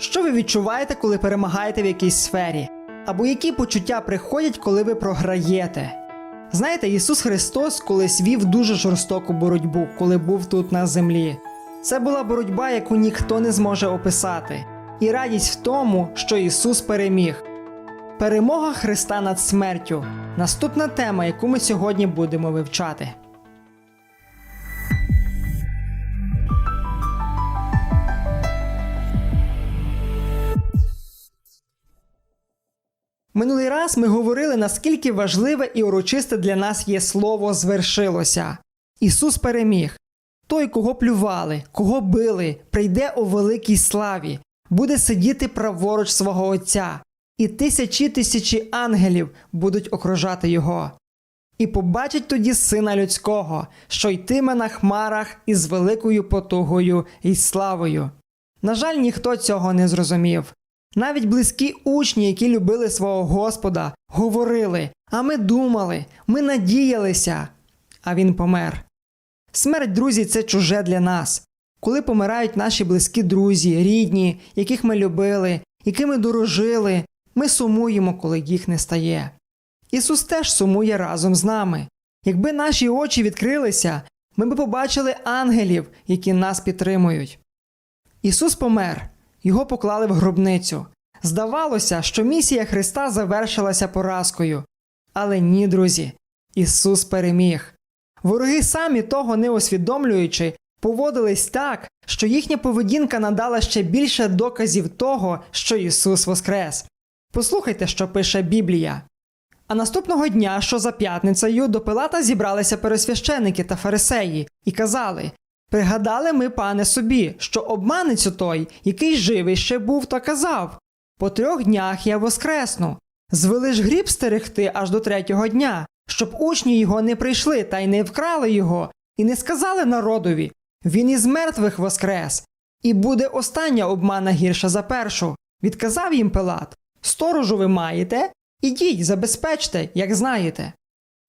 Що ви відчуваєте, коли перемагаєте в якійсь сфері? Або які почуття приходять, коли ви програєте? Знаєте, Ісус Христос колись вів дуже жорстоку боротьбу, коли був тут на землі. Це була боротьба, яку ніхто не зможе описати, і радість в тому, що Ісус переміг. Перемога Христа над смертю наступна тема, яку ми сьогодні будемо вивчати. Минулий раз ми говорили, наскільки важливе і урочисте для нас є слово звершилося. Ісус переміг. Той, кого плювали, кого били, прийде у великій славі, буде сидіти праворуч свого Отця, і тисячі тисячі ангелів будуть окружати його. І побачить тоді сина людського, що йтиме на хмарах із великою потугою і славою. На жаль, ніхто цього не зрозумів. Навіть близькі учні, які любили свого Господа, говорили: А ми думали, ми надіялися. А він помер. Смерть, друзі, це чуже для нас. Коли помирають наші близькі друзі, рідні, яких ми любили, якими дорожили, ми сумуємо, коли їх не стає. Ісус теж сумує разом з нами. Якби наші очі відкрилися, ми б побачили ангелів, які нас підтримують. Ісус помер, його поклали в гробницю. Здавалося, що місія Христа завершилася поразкою. Але ні, друзі, Ісус переміг. Вороги самі того не усвідомлюючи, поводились так, що їхня поведінка надала ще більше доказів того, що Ісус воскрес. Послухайте, що пише Біблія. А наступного дня, що за п'ятницею, до Пилата зібралися пересвященики та фарисеї і казали: Пригадали ми, пане собі, що обманець той, який живий ще був, та казав: По трьох днях я воскресну. Звели ж гріб стерегти аж до третього дня, щоб учні його не прийшли та й не вкрали його, і не сказали народові: Він із мертвих воскрес, і буде остання обмана гірша за першу. Відказав їм Пилат: Сторожу ви маєте? Ідіть, забезпечте, як знаєте.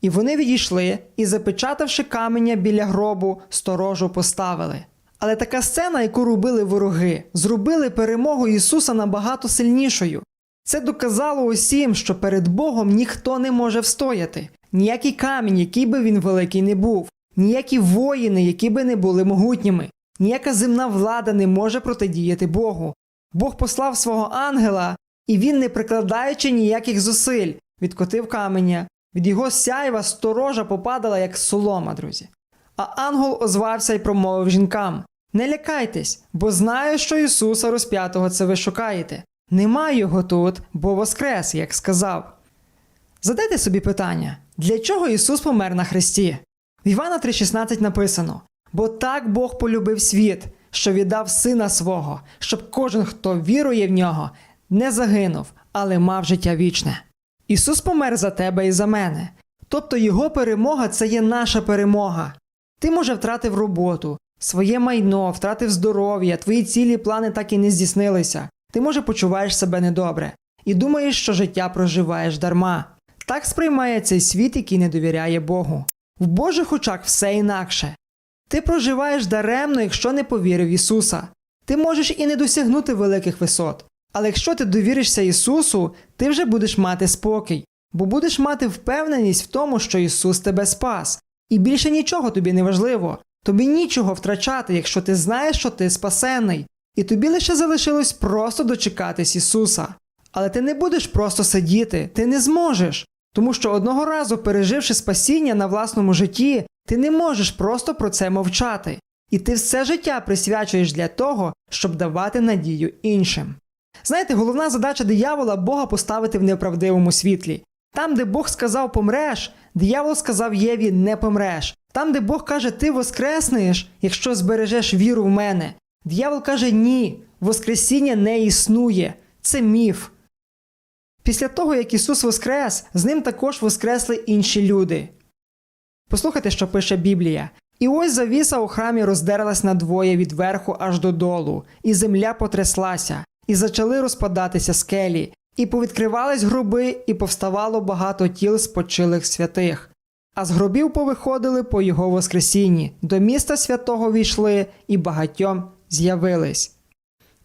І вони відійшли і, запечатавши каменя біля гробу, сторожу поставили. Але така сцена, яку робили вороги, зробили перемогу Ісуса набагато сильнішою. Це доказало усім, що перед Богом ніхто не може встояти, ніякий камінь, який би він великий не був, ніякі воїни, які би не були могутніми, ніяка земна влада не може протидіяти Богу. Бог послав свого ангела, і він, не прикладаючи ніяких зусиль, відкотив каменя. Від його сяйва сторожа попадала, як солома, друзі. А ангел озвався й промовив жінкам: Не лякайтесь, бо знаю, що Ісуса розп'ятого це ви шукаєте. Нема його тут, бо воскрес, як сказав. Задайте собі питання, для чого Ісус помер на хресті? В Івана 3,16 написано: Бо так Бог полюбив світ, що віддав сина свого, щоб кожен, хто вірує в нього, не загинув, але мав життя вічне. Ісус помер за тебе і за мене. Тобто Його перемога це є наша перемога. Ти, може, втратив роботу, своє майно, втратив здоров'я, твої цілі плани так і не здійснилися. Ти, може, почуваєш себе недобре і думаєш, що життя проживаєш дарма. Так сприймає цей світ, який не довіряє Богу. В Божих очах все інакше. Ти проживаєш даремно, якщо не повірив Ісуса. Ти можеш і не досягнути великих висот. Але якщо ти довіришся Ісусу, ти вже будеш мати спокій, бо будеш мати впевненість в тому, що Ісус тебе спас, і більше нічого тобі не важливо. Тобі нічого втрачати, якщо ти знаєш, що ти спасений, і тобі лише залишилось просто дочекатись Ісуса. Але ти не будеш просто сидіти, ти не зможеш, тому що одного разу, переживши спасіння на власному житті, ти не можеш просто про це мовчати, і ти все життя присвячуєш для того, щоб давати надію іншим. Знаєте, головна задача диявола Бога поставити в неправдивому світлі. Там, де Бог сказав помреш, диявол сказав Єві не помреш. Там, де Бог каже, ти воскреснеш, якщо збережеш віру в мене. Диявол каже ні, Воскресіння не існує. Це міф. Після того, як Ісус воскрес, з ним також воскресли інші люди. Послухайте, що пише Біблія. І ось завіса у храмі роздерлась надвоє від верху аж додолу, і земля потряслася, і зачали розпадатися скелі, і повідкривались гроби, і повставало багато тіл спочилих святих. А з гробів повиходили по його воскресінні, до міста святого війшли і багатьом з'явились.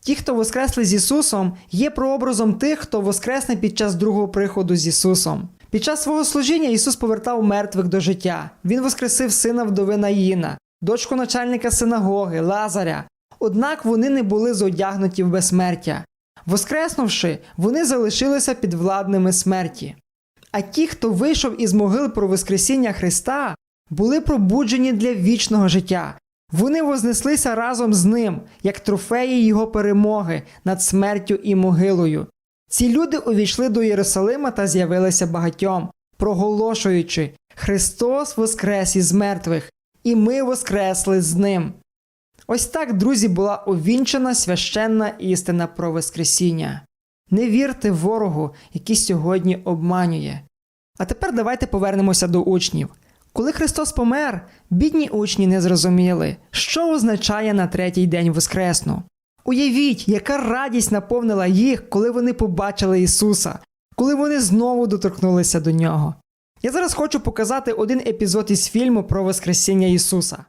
Ті, хто воскресли з Ісусом, є прообразом тих, хто воскресне під час другого приходу з Ісусом. Під час свого служіння Ісус повертав мертвих до життя. Він воскресив сина вдови Наїна, дочку начальника синагоги, Лазаря. Однак вони не були зодягнуті в безсмертя. Воскреснувши, вони залишилися підвладними смерті. А ті, хто вийшов із могил про Воскресіння Христа, були пробуджені для вічного життя. Вони вознеслися разом з ним, як трофеї його перемоги над смертю і могилою. Ці люди увійшли до Єрусалима та з'явилися багатьом, проголошуючи Христос воскрес із мертвих, і ми воскресли з ним. Ось так, друзі, була увінчена священна істина про Воскресіння. Не вірте ворогу, який сьогодні обманює. А тепер давайте повернемося до учнів. Коли Христос помер, бідні учні не зрозуміли, що означає на третій день Воскресну. Уявіть, яка радість наповнила їх, коли вони побачили Ісуса, коли вони знову доторкнулися до нього. Я зараз хочу показати один епізод із фільму про Воскресіння Ісуса.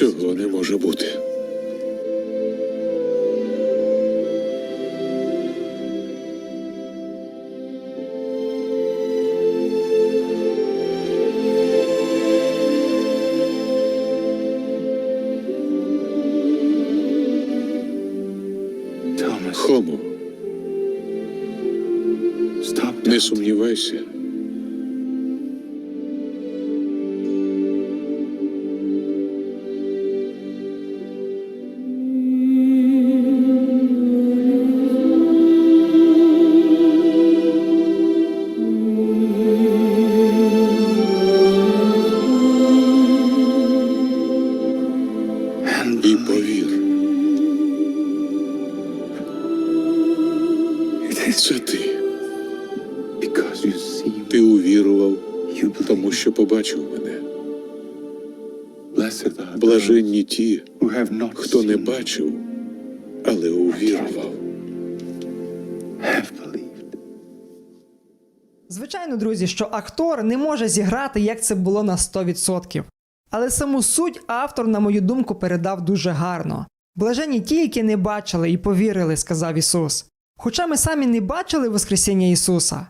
Цього не може бути. Stop. не сумнівайся. Це ти. Ти увірував, тому що побачив мене. Блаженні ті, хто не бачив, але увірував. Звичайно, друзі, що актор не може зіграти, як це було на 100%. Але саму суть автор, на мою думку, передав дуже гарно. Блажені ті, які не бачили і повірили, сказав Ісус. Хоча ми самі не бачили Воскресіння Ісуса.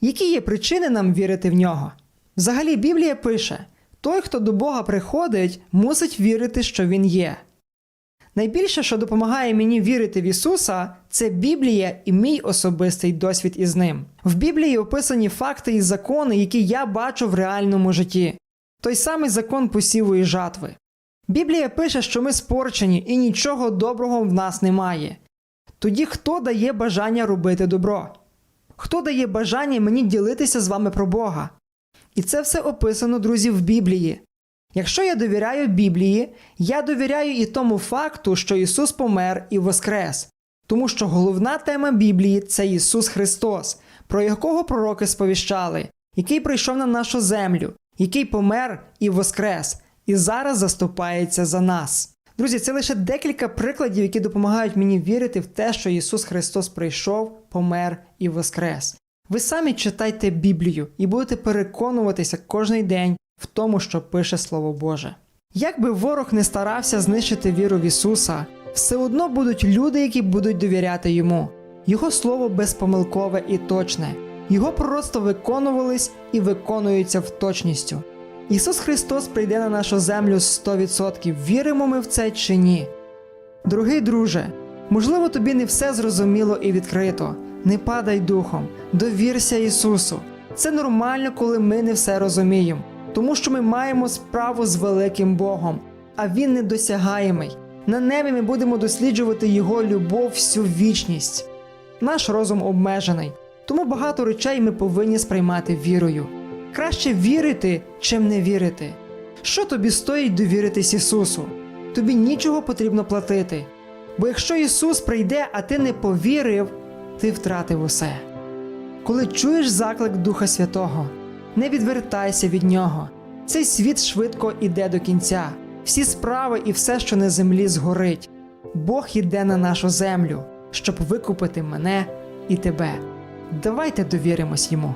Які є причини нам вірити в нього? Взагалі, Біблія пише: той, хто до Бога приходить, мусить вірити, що Він є. Найбільше, що допомагає мені вірити в Ісуса, це Біблія і мій особистий досвід із ним. В Біблії описані факти і закони, які я бачу в реальному житті. Той самий закон посіву і жатви. Біблія пише, що ми спорчені і нічого доброго в нас немає. Тоді хто дає бажання робити добро? Хто дає бажання мені ділитися з вами про Бога? І це все описано, друзі, в Біблії. Якщо я довіряю Біблії, я довіряю і тому факту, що Ісус помер і воскрес, тому що головна тема Біблії це Ісус Христос, про якого пророки сповіщали, який прийшов на нашу землю, який помер і воскрес, і зараз заступається за нас. Друзі, це лише декілька прикладів, які допомагають мені вірити в те, що Ісус Христос прийшов, помер і воскрес. Ви самі читайте Біблію і будете переконуватися кожен день в тому, що пише Слово Боже. Як би ворог не старався знищити віру в Ісуса, все одно будуть люди, які будуть довіряти йому. Його слово безпомилкове і точне, його пророцтва виконувались і виконуються в точністю. Ісус Христос прийде на нашу землю 100%. Віримо ми в це чи ні? Дорогий друже, можливо, тобі не все зрозуміло і відкрито. Не падай духом, довірся Ісусу. Це нормально, коли ми не все розуміємо, тому що ми маємо справу з великим Богом, а Він недосягаємий. На небі ми будемо досліджувати Його любов всю вічність. Наш розум обмежений, тому багато речей ми повинні сприймати вірою. Краще вірити, чим не вірити. Що тобі стоїть довіритись Ісусу? Тобі нічого потрібно платити. Бо якщо Ісус прийде, а ти не повірив, ти втратив усе. Коли чуєш заклик Духа Святого, не відвертайся від нього. Цей світ швидко іде до кінця. Всі справи і все, що на землі, згорить. Бог іде на нашу землю, щоб викупити мене і тебе. Давайте довіримось йому.